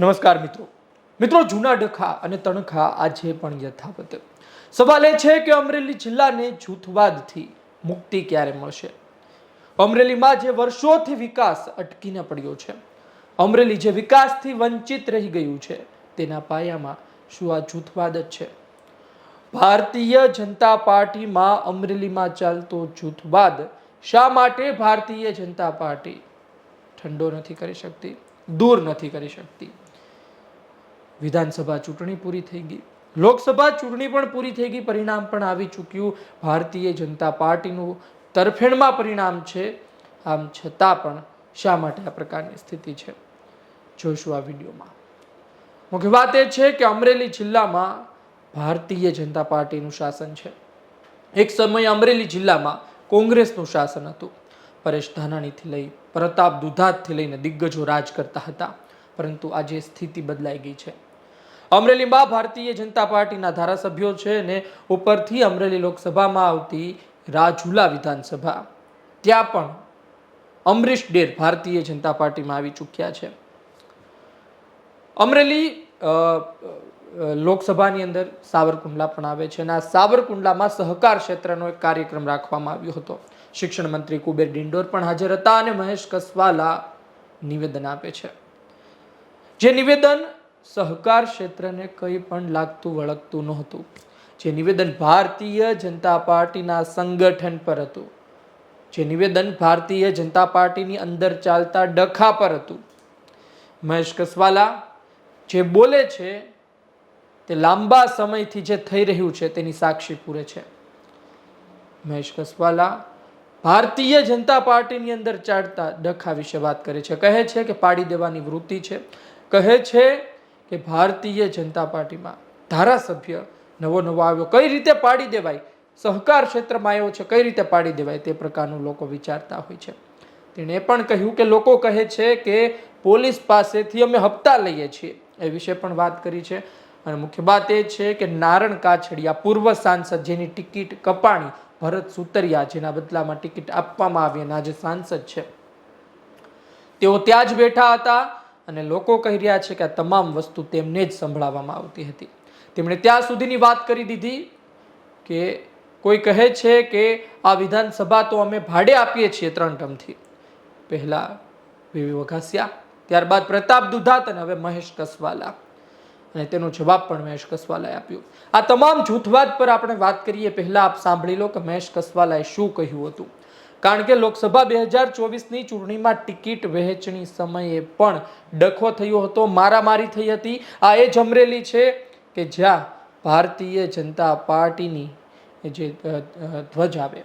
નમસ્કાર મિત્રો. મિત્રો જૂના ડખા અને તણખા આજે પણ યથાવત. સવાલ એ છે કે અમરેલી જિલ્લાને જૂથવાદથી મુક્તિ ક્યારે મળશે? અમરેલીમાં જે વર્ષોથી વિકાસ અટકીને પડ્યો છે, અમરેલી જે વિકાસથી વંચિત રહી ગયું છે, તેના પાયામાં શું આ જૂથવાદ જ છે? ભારતીય જનતા પાર્ટીમાં અમરેલીમાં ચાલતો જૂથવાદ શા માટે ભારતીય જનતા પાર્ટી ઠંડો નથી કરી શકતી, દૂર નથી કરી શકતી? વિધાનસભા ચૂંટણી પૂરી થઈ ગઈ. લોકસભા ચૂંટણી પણ પૂરી થઈ ગઈ. પરિણામ પણ આવી ચૂક્યું. ભારતીય જનતા પાર્ટીનું તરફેણમાં પરિણામ છે. આમ છતાં પણ શા માટે આ પ્રકારની સ્થિતિ છે? જોઈશું આ વિડીયોમાં. મુખ્ય વાત એ છે કે અમરેલી જિલ્લામાં ભારતીય જનતા પાર્ટીનું શાસન છે. એક સમયે અમરેલી જિલ્લામાં કોંગ્રેસનું શાસન હતું. પરેશ ધાનાણીથી લઈ પ્રતાપ દુધાતથી લઈને દિગ્ગજો રાજ કરતા હતા. પરંતુ આજે સ્થિતિ બદલાઈ ગઈ છે. અમરેલીમાં ભારતીય જનતા પાર્ટીના ધારાસભ્યો છે અને ઉપરથી અમરેલી લોકસભામાં આવતી રાજુલા વિધાનસભા. ત્યાં પણ અમરીશ ડેર ભારતીય જનતા પાર્ટીમાં આવી ચૂક્યા છે. અમરેલી લોકસભાની અંદર સાવરકુંડલા પણ આવે છે અને આ સાવરકુંડલામાં સહકાર ક્ષેત્રનો એક કાર્યક્રમ રાખવામાં આવ્યો હતો. શિક્ષણ મંત્રી કુબેર ડિંડોર પણ હાજર હતા અને મહેશ કસવાલા નિવેદન આપે છે. જે નિવેદન સહકાર ક્ષેત્રને કંઈ પણ લાગતું વળગતું નહોતું. જે નિવેદન ભારતીય જનતા પાર્ટીના સંગઠન પર હતું. જે નિવેદન ભારતીય જનતા પાર્ટીની અંદર ચાલતા ડખા પર હતું. મહેશ કસવાલા જે બોલે છે, તે લાંબા સમયથી જે થઈ રહ્યું છે તેની સાક્ષી પૂરે છે. મહેશ કસવાલા ભારતીય જનતા પાર્ટીની અંદર ચાલતા ડખા વિશે વાત કરે છે. કહે છે કે પાડી દેવાની વૃત્તિ છે. કહે છે કે ભારતીય જનતા પાર્ટીમાં ધારાસભ્ય નવો નવો આવ્યો. કઈ રીતે પાડી દેવાય? સહકાર ક્ષેત્રમાં આવ્યો છે, કઈ રીતે પાડી દેવાય? તે પ્રકારનું લોકો વિચારતા હોય છે. તેણે પણ કહ્યું કે લોકો કહે છે કે પોલીસ પાસેથી અમે હપ્તા લઈએ છીએ. એ વિશે પણ વાત કરી છે. અને મુખ્ય વાત એ છે કે નારણ કાછડિયા પૂર્વ સાંસદ જેની ટિકિટ કપાણી ભરત સુતરિયા જેના બદલામાં ટિકિટ આપવામાં આવી અને આજે સાંસદ છે. તેઓ ત્યાં જ બેઠા હતા. અને લોકો કહી રહ્યા છે કે આ તમામ વસ્તુ તેમને જ સંભળાવવામાં આવતી હતી. તેમણે ત્યાં સુધીની વાત કરી દીધી કે કોઈ કહે છે કે આ વિધાનસભા તો અમે ભાડે આપીએ છીએ ત્રણ ટર્મથી પહેલાં વીવી વઘાસિયા, ત્યારબાદ પ્રતાપ દુધાત અને હવે મહેશ કસવાલા. અને તેનો જવાબ પણ મહેશ કસવાલાએ આપ્યો. આ તમામ જૂથવાદ પર આપણે વાત કરીએ, પહેલાં આપ સાંભળી લો કે મહેશ કસવાલાએ શું કહ્યું હતું. કારણ કે લોકસભા બે હજાર ચોવીસની ચૂંટણીમાં ટિકિટ વહેંચણી સમયે પણ ડખો થયો હતો, મારામારી થઈ હતી. આ એ જમરેલી છે કે જ્યાં ભારતીય જનતા પાર્ટીની જે ધ્વજ આવે.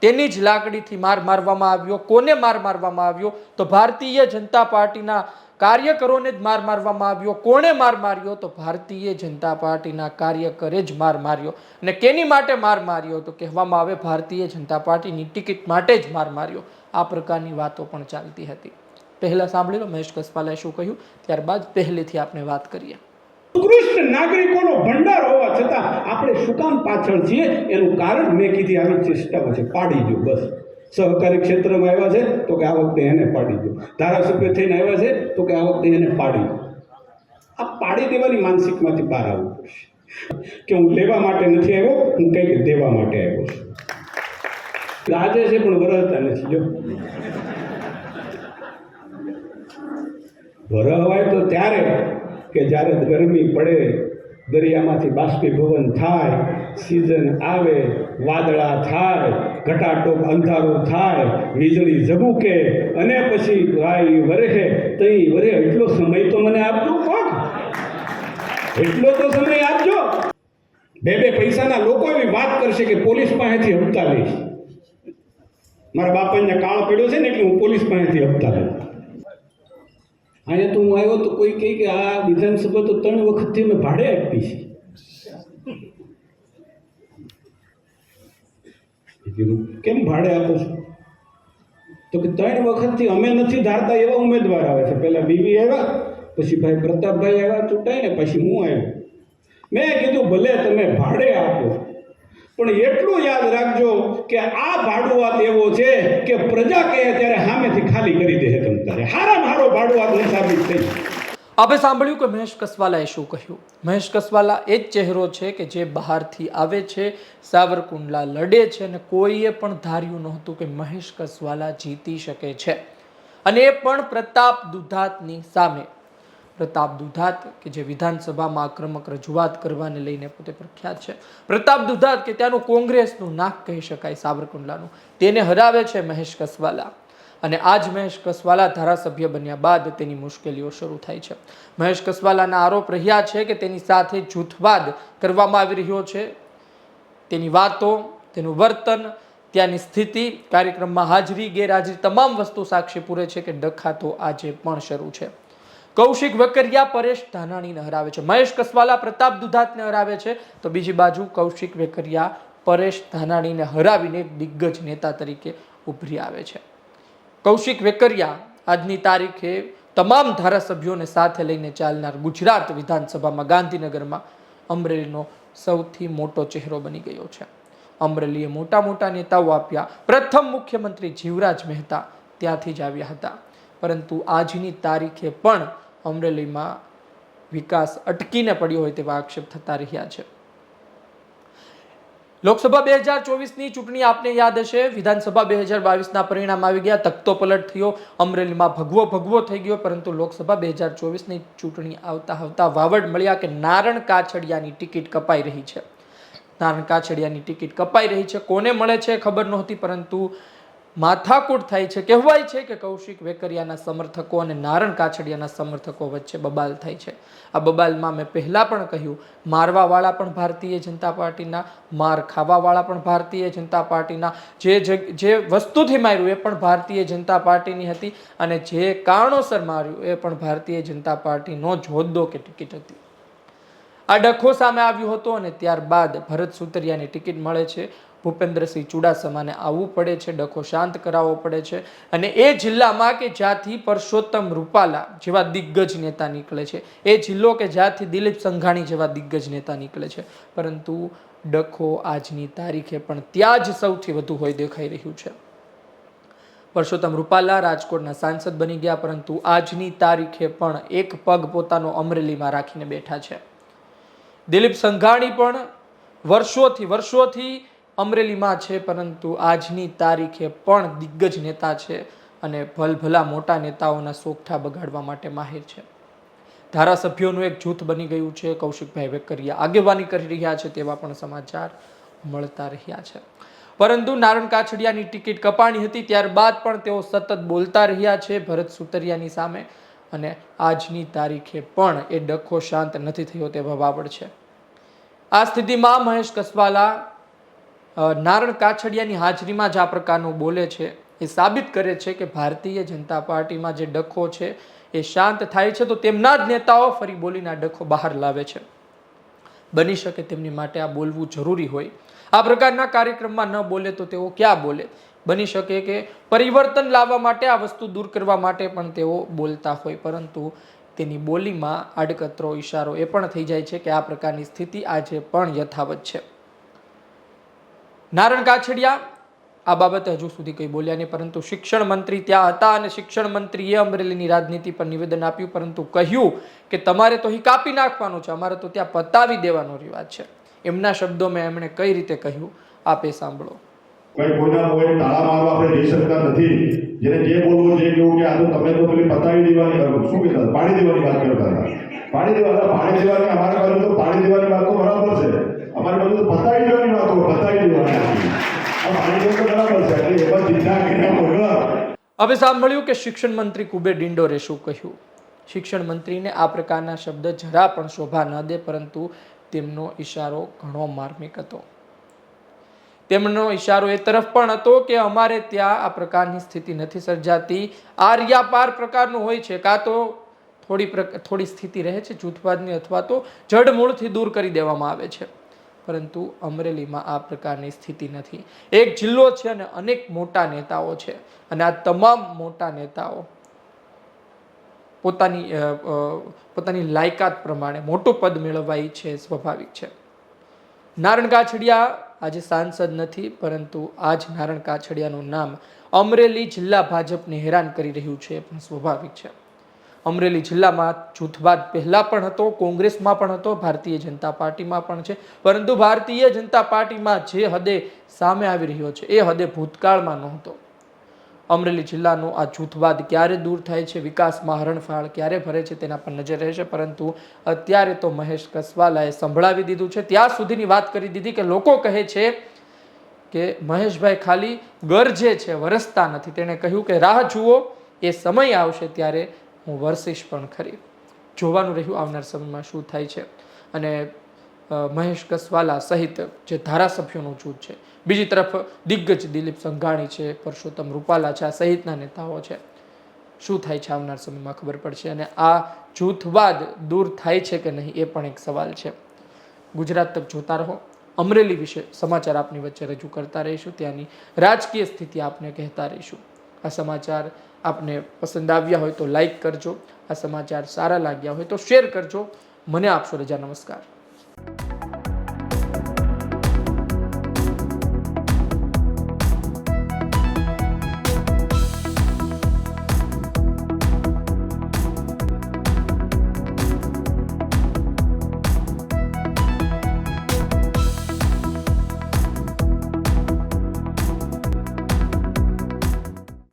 તેની જ લાકડીથી માર મારવામાં આવ્યો, કોને માર મારવામાં આવ્યો? તો ભારતીય જનતા પાર્ટીના કાર્યકરોને જ માર મારવામાં આવ્યો. કોણે માર માર્યો? તો ભારતીય જનતા પાર્ટીના કાર્યકરે જ માર માર્યો. અને કેની માટે માર માર્યો? તો કહેવામાં આવે ભારતીય જનતા પાર્ટીની ટિકિટ માટે જ માર માર્યો. આ પ્રકારની વાતો પણ ચાલતી હતી. પહેલા સાંભળી લો, મહેશ કસપાલાએ શું કહ્યું? ત્યારબાદ પહેલેથી આપણે વાત કરીએ. નાગરિકોનો ભંડાર હોવા છતાં પાછળ છીએ, એનું કારણ મેં કીધી આવી ચેષ્ટાઓ છે પાડી દો, બસ. સહકારી ક્ષેત્રમાં આવ્યા છે, તો કે આ વખતે એને પાડી દો. ધારાસભ્ય થઈને આવ્યા છે, તો કે આ વખતે એને પાડી દો. આ પાડી દેવાની માનસિકમાંથી બહાર આવવું પડશે. કે હું લેવા માટે નથી આવ્યો, હું કંઈક દેવા માટે આવ્યો છું. આજે છે, પણ વરહતા નથી, જો. વરહવાય તો ત્યારે કે જ્યારે ગરમી પડે, દરિયામાંથી બાષ્પીભવન થાય સિઝન આવે, વાદળા થાય, ઘટાટોપ અંધારો થાય, વીજળી ઝબૂકે, અને પછી ભાઈ વરે તઈ વરે એટલો સમય તો મને આપજો, કોણ? એટલો તો સમય આપજો. બે બે પૈસાના લોકો એવી વાત કરશે કે પોલીસ પાસેથી હપ્તા લઈશ. મારા બાપાને કાળ પડ્યો છે ને, એટલે હું પોલીસ પાસેથી હપ્તા લઈશ અહીંયા તો હું આવ્યો તો કોઈ કહે કે આ વિધાનસભા તો ત્રણ વખતથી મેં ભાડે આપી છે મેં કીધું, કેમ ભાડે આપો છો? તો કે ત્રણ વખતથી અમે નથી ધારતા એવા ઉમેદવાર આવે છે. પહેલાં બીવી આવ્યા પછી ભાઈ પ્રતાપભાઈ આવ્યા ચૂંટાય ને પછી હું આવ્યો. મેં કીધું ભલે તમે ભાડે આપો પણ એટલું યાદ રાખજો કે આ ભાડુઆત એવો છે કે પ્રજા કહે ત્યારે સામેથી ખાલી કરી દે તમ તારે. હારામાં હારો ભાડુઆત સાબિત થઈ. આપણે સાંભળ્યું કે મહેશ કસવાલાએ શું કહ્યું? મહેશ કસવાલા એ જ ચહેરો છે કે જે બહારથી આવે છે, સાવરકુંડલા લડે છે અને કોઈએ પણ ધાર્યું નહોતું કે મહેશ કસવાલા જીતી શકે છે. અને એ પણ પ્રતાપ દુધાતની સામે. પ્રતાપ દુધાત કે જે વિધાનસભામાં આક્રમક રજૂઆત કરવાને લઈને પોતે પ્રખ્યાત છે. પ્રતાપ દુધાત કે ત્યાંનું કોંગ્રેસનું નાક કહી શકાય સાવરકુંડલાનું. તેને હરાવે છે મહેશ કસવાલા. અને આજ મહેશ કસવાલા ધારાસભ્ય બન્યા બાદ તેની મુશ્કેલીઓ શરૂ થાય છે. મહેશ કસવાલાના આરોપ રહ્યા છે કે તેની સાથે જૂથવાદ કરવામાં આવી રહ્યો છે. તેની વાતો, તેનું વર્તન, ત્યાંની સ્થિતિ, કાર્યક્રમમાં હાજરી, ગેરહાજરી તમામ વસ્તુ સાક્ષી પૂરે છે કે ડખાતો આજે પણ શરૂ છે. કૌશિક વેકરિયા, પરેશ ધાનાણીને હરાવે છે. મહેશ કસવાલા, પ્રતાપ દુધાતને હરાવે છે. તો બીજી બાજુ કૌશિક વેકરિયા, પરેશ ધાનાણીને હરાવીને દિગ્ગજ નેતા તરીકે ઉભરી આવે છે. કૌશિક વેકરિયા આજની તારીખે તમામ ધારાસભ્યોને સાથે લઈને ચાલનાર ગુજરાત વિધાનસભામાં ગાંધીનગરમાં અમરેલીનો સૌથી મોટો ચહેરો બની ગયો છે. અમરેલીએ મોટા મોટા નેતાઓ આપ્યા. પ્રથમ મુખ્યમંત્રી જીવરાજ મહેતા ત્યાંથી જ આવ્યા હતા. પરંતુ આજની તારીખે પણ અમરેલીમાં વિકાસ અટકીને પડ્યો હોય તેવા આક્ષેપ થતા રહ્યા છે. લોકસભા બે હજાર ચોવીસની ચૂંટણી આપને યાદ હશે. વિધાનસભા બે હજાર બાવીસના પરિણામ આવી ગયા. તખતો પલટ થયો. અમરેલીમાં ભગવો ભગવો થઈ ગયો. પરંતુ લોકસભા બે હજાર ચોવીસની ચૂંટણી આવતા આવતા વાવડ મળ્યા કે નારણ કાછડિયાની ટિકિટ કપાઈ રહી છે. નારણ કાછડિયાની ટિકિટ કપાઈ રહી છે. કોને મળે છે ખબર નહોતી, પરંતુ માથાકૂટ થાય છે, કહેવાય છે કે કૌશિક વેકરિયાના સમર્થકો અને નારણ કાછડિયાના સમર્થકો વચ્ચે બબાલ થાય છે. આ બબાલમાં મેં પહેલાં પણ કહ્યું, મારવાવાળા પણ ભારતીય જનતા પાર્ટીના, માર ખાવાવાળા પણ ભારતીય જનતા પાર્ટીના. જે જે વસ્તુથી માર્યું એ પણ ભારતીય જનતા પાર્ટીની હતી અને જે કારણોસર માર્યું એ પણ ભારતીય જનતા પાર્ટીનો જોદ્દો કે ટિકિટ હતી. આ ડખો સામે આવ્યો હતો અને ત્યારબાદ ભરત સુતરિયાની ટિકિટ મળે છે. ભૂપેન્દ્રસિંહ ચુડાસમાને આવવું પડે છે, ડખો શાંત કરાવવો પડે છે અને એ જિલ્લામાં કે જ્યાંથી પરસોત્તમ રૂપાલા જેવા દિગ્ગજ નેતા નીકળે છે, એ જિલ્લો કે જ્યાંથી દિલીપ સંઘાણી જેવા દિગ્ગજ નેતા નીકળે છે. પરંતુ ડખો આજની તારીખે પણ ત્યાં જ સૌથી વધુ હોય દેખાઈ રહ્યું છે. પરસોત્તમ રૂપાલા રાજકોટના સાંસદ બની ગયા, પરંતુ આજની તારીખે પણ એક પગ પોતાનો અમરેલીમાં રાખીને બેઠા છે. દિલીપ સંઘાણી પણ વર્ષોથી વર્ષોથી અમરેલીમાં છે, પરંતુ આજની તારીખે પણ દિગ્ગજ નેતા છે અને ભલભલા મોટા નેતાઓના સોગઠા બગાડવા માટે માહિર છે. ધારાસભ્યોનું એક જૂથ બની ગયું છે, કૌશિકભાઈ વેકરિયા આગેવાની કરી રહ્યા છે તેવા પણ સમાચાર મળતા રહ્યા છે. પરંતુ નારણ કાછડિયાની ટિકિટ કપાણી હતી, ત્યારબાદ પણ તેઓ સતત બોલતા રહ્યા છે ભરત સુતરિયાની સામે અને આજની તારીખે પણ એ ડખો શાંત નથી થયો તેવા વાવડ છે. આ સ્થિતિમાં મહેશ કસવાલા નારણ કાછડિયાની હાજરીમાં જ આ પ્રકારનું બોલે છે. એ સાબિત કરે છે કે ભારતીય જનતા પાર્ટીમાં જે ડખો છે, એ શાંત થાય છે તો તેમના જ નેતાઓ ફરી બોલીને આ ડખો બહાર લાવે છે. બની શકે તેમની માટે આ બોલવું જરૂરી હોય. આ પ્રકારના કાર્યક્રમમાં ન બોલે તો તેઓ ક્યાં બોલે? બની શકે કે પરિવર્તન લાવવા માટે, આ વસ્તુ દૂર કરવા માટે પણ તેઓ બોલતા હોય, પરંતુ તેની બોલીમાં આડકતરો, ઈશારો એ પણ થઈ જાય છે કે આ પ્રકારની સ્થિતિ આજે પણ યથાવત છે. નારણ કાછડિયા, આ બાબતે હજુ સુધી કંઈ બોલ્યા નહીં, પરંતુ શિક્ષણ મંત્રી ત્યાં હતા અને શિક્ષણ મંત્રીએ અમરેલીની રાજનીતિ પર નિવેદન આપ્યું, પરંતુ કહ્યું કે તમારે તો અહીં કાપી નાખવાનું છે, અમારે તો ત્યાં પતાવી દેવાનો રિવાજ છે. એમના શબ્દોમાં એમણે કઈ રીતે કહ્યું? આપે સાંભળો. કઈ કોઈના કોઈ તાળા મારવા આપણે જઈ શકતા નથી. જેને જે બોલવું જે કેવું કે, આ તો તમે તો પેલી પતાવી દેવાની શું કહેતા? પાણી દેવાની વાત કરતા હતા પાણી દેવા પાણી દેવાની, અમારા બાજુ તો પાણી દેવાની વાત તો બરાબર છે. અમારી બાજુ તો પતાવી દેવાની વાતો, પતાવી દેવાની પાણી તો બરાબર છે, એટલે એમાં ચિંતા કર્યા વગર હવે સાંભળ્યું કે શિક્ષણ મંત્રી કુબેર ડિંડોરે શું કહ્યું. શિક્ષણ મંત્રીને આ પ્રકારના શબ્દ જરા પણ શોભા ન દે, પરંતુ તેમનો ઈશારો ઘણો માર્મિક હતો. તેમનો ઈશારો એ તરફ પણ હતો કે અમારે ત્યાં આ પ્રકારની સ્થિતિ નથી સર્જાતી. આર્યાપાર પ્રકારનું હોય છે, કાં તો થોડી થોડી સ્થિતિ રહે છે, જૂથવાદની અથવા તો જડમૂળથી દૂર કરી દેવામાં આવે છે. પરંતુ અમરેલીમાં આ પ્રકારની સ્થિતિ નથી. એક જિલ્લો છે અને અનેક મોટા નેતાઓ છે. અને આ તમામ મોટા નેતાઓ પોતાની પોતાની લાયકાત પ્રમાણે મોટું પદ મેળવવા છે, સ્વાભાવિક છે. નારણ કાછડિયા આજે સાંસદ નથી, પરંતુ આજ નારણ કાછડિયાનું નામ અમરેલી જિલ્લા ભાજપને હેરાન કરી રહ્યું છે પણ સ્વાભાવિક છે. અમરેલી જિલ્લામાં જૂથવાદ પહેલાં પણ હતો, કોંગ્રેસમાં પણ હતો, ભારતીય જનતા પાર્ટીમાં પણ છે, પરંતુ ભારતીય જનતા પાર્ટીમાં જે હદે સામે આવી રહ્યો છે, એ હદે ભૂતકાળમાં નહોતો. અમરેલી જિલ્લાનું આ જૂથવાદ ક્યારે દૂર થાય છે વિકાસમાં હરણફાળ ક્યારે ભરે છે તેના પર નજર રહેશે, પરંતુ અત્યારે તો મહેશ કસવાલાએ સંભળાવી દીધું છે. ત્યાં સુધીની વાત કરી દીધી કે લોકો કહે છે કે મહેશભાઈ ખાલી ગરજે છે, વરસતા નથી. તેણે કહ્યું કે રાહ જુઓ, એ સમય આવશે ત્યારે હું વરસીશ પણ ખરી. જોવાનું રહ્યું આવનાર સમયમાં શું થાય છે. અને મહેશ કસવાલા સહિત જે ધારાસભ્યોનું જૂથ છે. બીજી તરફ દિગ્ગજ દિલીપ સંઘાણી છે, પરસોત્તમ રૂપાલા છે, આ સહિતના નેતાઓ છે. શું થાય છે આવનાર સમયમાં ખબર પડશે? અને આ જૂથવાદ દૂર થાય છે કે નહીં એ પણ એક સવાલ છે. ગુજરાત તક જોતા રહો. અમરેલી વિશે સમાચાર આપની વચ્ચે રજૂ કરતા રહીશું. ત્યાંની રાજકીય સ્થિતિ આપને કહેતા રહીશું. આ સમાચાર આપને પસંદ આવ્યા હોય તો લાઈક કરજો. આ સમાચાર સારા લાગ્યા હોય તો શેર કરજો. મને આપશો રજા. નમસ્કાર.